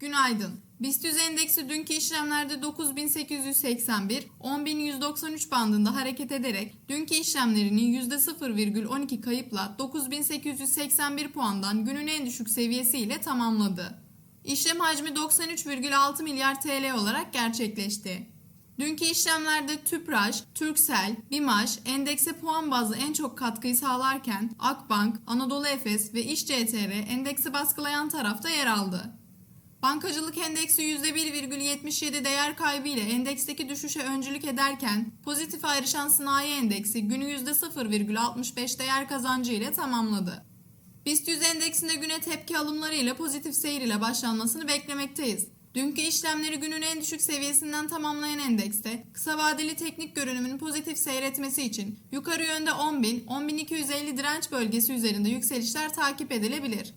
Günaydın. BIST 100 endeksi dünkü işlemlerde 9881, 10193 bandında hareket ederek dünkü işlemlerini %0,12 kayıpla 9881 puandan günün en düşük seviyesiyle tamamladı. İşlem hacmi 93,6 milyar TL olarak gerçekleşti. Dünkü işlemlerde Tüpraş, Türksel, BİMAŞ endekse puan bazlı en çok katkıyı sağlarken Akbank, Anadolu Efes ve İş CTR endeksi baskılayan tarafta yer aldı. Bankacılık endeksi %1,77 değer kaybı ile endeksteki düşüşe öncülük ederken pozitif ayrışan sanayi endeksi günü %0,65 değer kazancı ile tamamladı. BIST 100 endeksinde güne tepki alımları ile pozitif seyir ile başlanmasını beklemekteyiz. Dünkü işlemleri günün en düşük seviyesinden tamamlayan endekste kısa vadeli teknik görünümün pozitif seyretmesi için yukarı yönde 10.000, 10.250 direnç bölgesi üzerinde yükselişler takip edilebilir.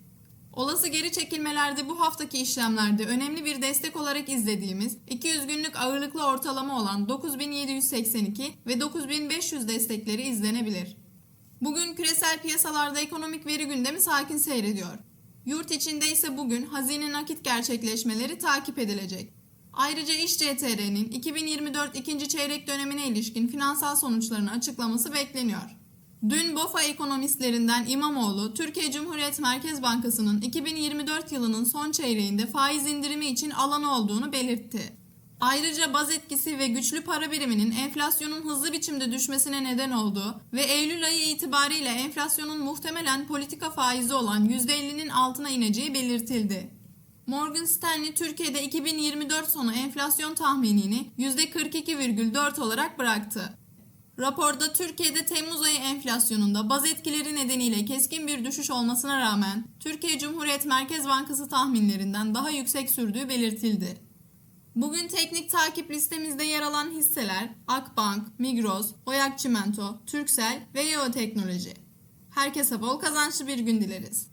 Olası geri çekilmelerde bu haftaki işlemlerde önemli bir destek olarak izlediğimiz 200 günlük ağırlıklı ortalama olan 9782 ve 9500 destekleri izlenebilir. Bugün küresel piyasalarda ekonomik veri gündemi sakin seyrediyor. Yurt içinde ise bugün hazine nakit gerçekleşmeleri takip edilecek. Ayrıca İş CTR'nin 2024 ikinci çeyrek dönemine ilişkin finansal sonuçlarını açıklaması bekleniyor. Dün BOFA ekonomistlerinden İmamoğlu, Türkiye Cumhuriyet Merkez Bankası'nın 2024 yılının son çeyreğinde faiz indirimi için alanı olduğunu belirtti. Ayrıca baz etkisi ve güçlü para biriminin enflasyonun hızlı biçimde düşmesine neden olduğu ve Eylül ayı itibariyle enflasyonun muhtemelen politika faizi olan %50'nin altına ineceği belirtildi. Morgan Stanley Türkiye'de 2024 sonu enflasyon tahminini %42,4 olarak bıraktı. Raporda Türkiye'de Temmuz ayı enflasyonunda baz etkileri nedeniyle keskin bir düşüş olmasına rağmen Türkiye Cumhuriyet Merkez Bankası tahminlerinden daha yüksek sürdüğü belirtildi. Bugün teknik takip listemizde yer alan hisseler Akbank, Migros, Oyak Çimento, Türksel ve Yeo Teknoloji. Herkese bol kazançlı bir gün dileriz.